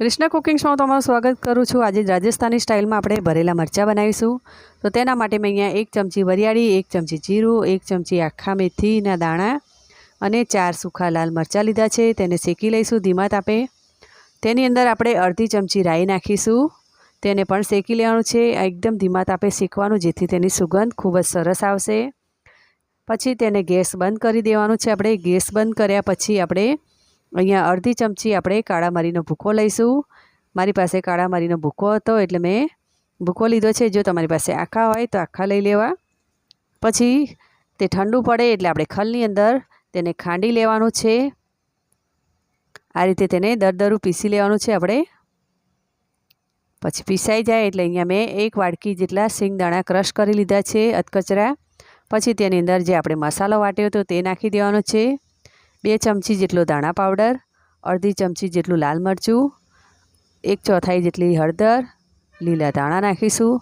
Krishna cooking શોમાં તમારું સ્વાગત કરું છું. આજે રાજસ્થાની સ્ટાઇલમાં આપણે ભરેલા મરચાં બનાવીશું. તો તેના માટે મેં અહીંયા એક ચમચી વરિયાળી, એક ચમચી જીરું, એક ચમચી આખા મેથીના દાણા અને ચાર સૂખા લાલ મરચાં લીધા છે. તેને શેકી લઈશું ધીમા તાપે. તેની અંદર આપણે અડધી ચમચી રાઈ નાખીશું. તેને પણ શેકી લેવાનું છે. એકદમ ધીમા તાપે શેકવાનું, જેથી તેની સુગંધ ખૂબ જ સરસ આવશે. પછી તેને ગેસ બંધ કરી દેવાનું છે. આપણે ગેસ બંધ કર્યા પછી આપણે અહીંયા અડધી ચમચી આપણે કાળા મરીનો ભૂકો લઈશું. મારી પાસે કાળા મરીનો ભૂકો હતો એટલે મેં ભૂકો લીધો છે. જો તમારી પાસે આખા હોય તો આખા લઈ લેવા. પછી તે ઠંડુ પડે એટલે આપણે ખલની અંદર તેને ખાંડી લેવાનું છે. આ રીતે તેને દરદરું પીસી લેવાનું છે આપણે. પછી પીસાઈ જાય એટલે અહીંયા મેં એક વાડકી જેટલા સિંગદાણા ક્રશ કરી લીધા છે અધકચરા. પછી તેની અંદર જે આપણે મસાલો વાટ્યો હતો તે નાખી દેવાનો છે. બે ચમચી જેટલો દાણા પાવડર, અડધી ચમચી જેટલું લાલ મરચું, એક ચોથાઈ જેટલી હળદર, લીલા ધાણા નાખીશું,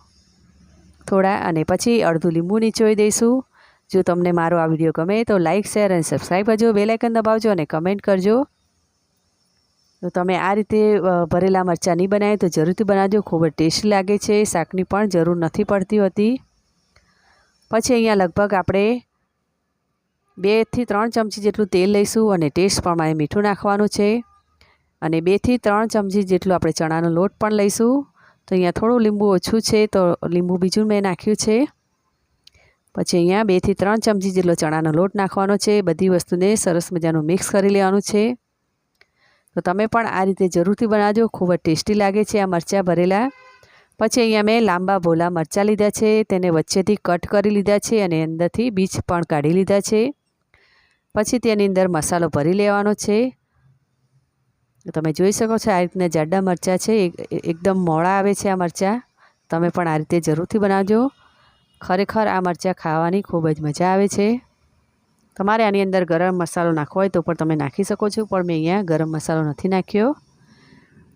થોડા અને પછી અડધું લીંબુ નીચોઈ દઈશું. જો તમને મારો આ વીડિયો ગમે તો લાઇક શેર અને સબસ્ક્રાઈબ કરજો. બેલાઇકન દબાવજો અને કમેન્ટ કરજો. તો તમે આ રીતે ભરેલા મરચાં નહીં બનાવે તો જરૂરથી બનાવજો. ખૂબ જ ટેસ્ટી લાગે છે. શાકની પણ જરૂર નથી પડતી હોતી. પછી અહીંયા લગભગ આપણે બેથી ત્રણ ચમચી જેટલું તેલ લઈશું અને ટેસ્ટ પ્રમાણે મીઠું નાખવાનું છે. અને બેથી ત્રણ ચમચી જેટલું આપણે ચણાનો લોટ પણ લઈશું. તો અહીંયા થોડું લીંબુ ઓછું છે, તો લીંબુ બીજું મેં નાખ્યું છે. પછી અહીંયા બેથી ત્રણ ચમચી જેટલો ચણાનો લોટ નાખવાનો છે. બધી વસ્તુને સરસ મજાનું મિક્સ કરી લેવાનું છે. તો તમે પણ આ રીતે જરૂરથી બનાવજો, ખૂબ જ ટેસ્ટી લાગે છે આ મરચાં ભરેલા. પછી અહીંયા મેં લાંબા ભોલા મરચાં લીધા છે, તેને વચ્ચેથી કટ કરી લીધા છે અને અંદરથી બીજ પણ કાઢી લીધા છે. પછી તેની અંદર મસાલો ભરી લેવાનો છે. તમે જોઈ શકો છો આ રીતના જાડા મરચાં છે. એકદમ મોળા આવે છે આ મરચાં. તમે પણ આ રીતે જરૂરથી બનાવજો. ખરેખર આ મરચાં ખાવાની ખૂબ જ મજા આવે છે. તમારે આની અંદર ગરમ મસાલો નાખવો હોય તો પણ તમે નાખી શકો છો, પણ મેં અહીંયા ગરમ મસાલો નથી નાખ્યો.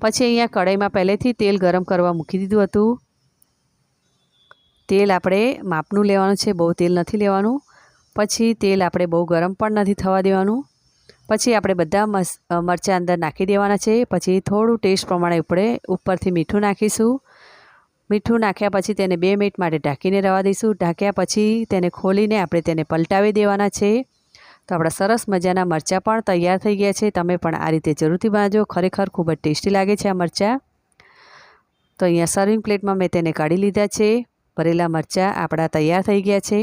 પછી અહીંયા કઢાઈમાં પહેલેથી તેલ ગરમ કરવા મૂકી દીધું હતું. તેલ આપણે માપનું લેવાનું છે, બહુ તેલ નથી લેવાનું. પછી તેલ આપણે બહુ ગરમ પણ નથી થવા દેવાનું. પછી આપણે બધા મરચાં અંદર નાખી દેવાના છે. પછી થોડું ટેસ્ટ પ્રમાણે ઉપડે ઉપરથી મીઠું નાખીશું. મીઠું નાખ્યા પછી તેને બે મિનિટ માટે ઢાંકીને રહેવા દઈશું. ઢાંક્યા પછી તેને ખોલીને આપણે તેને પલટાવી દેવાના છે. તો આપણા સરસ મજાના મરચાં પણ તૈયાર થઈ ગયા છે. તમે પણ આ રીતે જરૂરથી બનાવજો. ખરેખર ખૂબ જ ટેસ્ટી લાગે છે આ મરચાં. તો અહીંયા સર્વિંગ પ્લેટમાં મેં તેને કાઢી લીધા છે. ભરેલા મરચાં આપણા તૈયાર થઈ ગયા છે.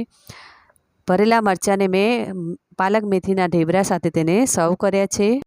ભરેલા મરચાંને મેં પાલક મેથીના ઢેબરા સાથે તેને સર્વ કર્યા છે.